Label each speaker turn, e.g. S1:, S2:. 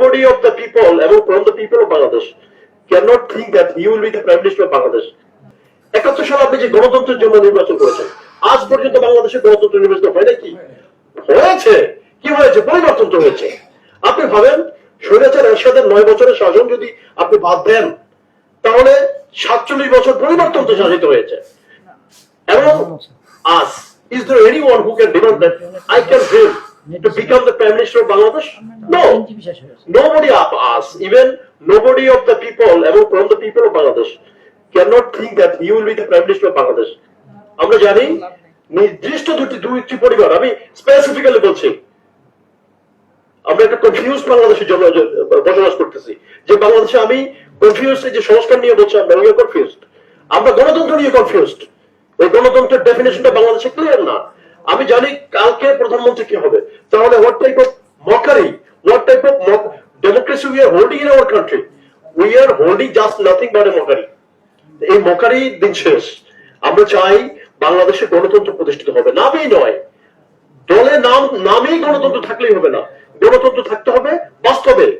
S1: nobody of the people এবং from the people of Bangladesh cannot think that he will be the prime minister of Bangladesh একাত্তর সালে আপনি যে গণতন্ত্রের জন্য নির্বাচন করেছেন আজ পর্যন্ত বাংলাদেশে গণতন্ত্র নির্বাচন হয় নাকি হয়েছে কি হয়েছে পরিবর্তন হয়েছে আপনি ভাবেন স্বৈরাচার এরশাদের নয় বছরের শাসন যদি আপনি বাদ দেন তাহলে সাতচল্লিশ বছর পরিবর্তন তো শাসিত হয়েছে এবং as is there anyone who can demand that I can dream to become the prime minister of Bangladesh? No. Nobody of us, even nobody of the people, এবং from the people of Bangladesh, cannot think that he will be the prime minister of Bangladesh. আমরা জানি নির্দিষ্ট দুটি দুইটি পরিবার আমি specifically বলছি আমরা একটা কনফিউজ বাংলাদেশে বসবাস করতেছি। যে বাংলাদেশে আমি কনফিউজ যে সংস্কার নিয়ে বলছি আমরা উই কনফিউজড আমরা গণতন্ত্র নিয়ে কনফিউজড এই গণতন্ত্রের ডেফিনেশনটা বাংলাদেশে ক্লিয়ার না। আমি জানি কালকে প্রধানমন্ত্রী কি হবে। তাহলে what type of mockery what type of we are holding in our country we are holding just nothing but a mockery এই মকারি দিন শেষ। আমরা চাই বাংলাদেশে গণতন্ত্র প্রতিষ্ঠিত হবে। নামেই নয়। দলে নাম, নামেই গণতন্ত্র থাকলেই হবে না। গণতন্ত্র থাকতে হবে, বাস্তবে।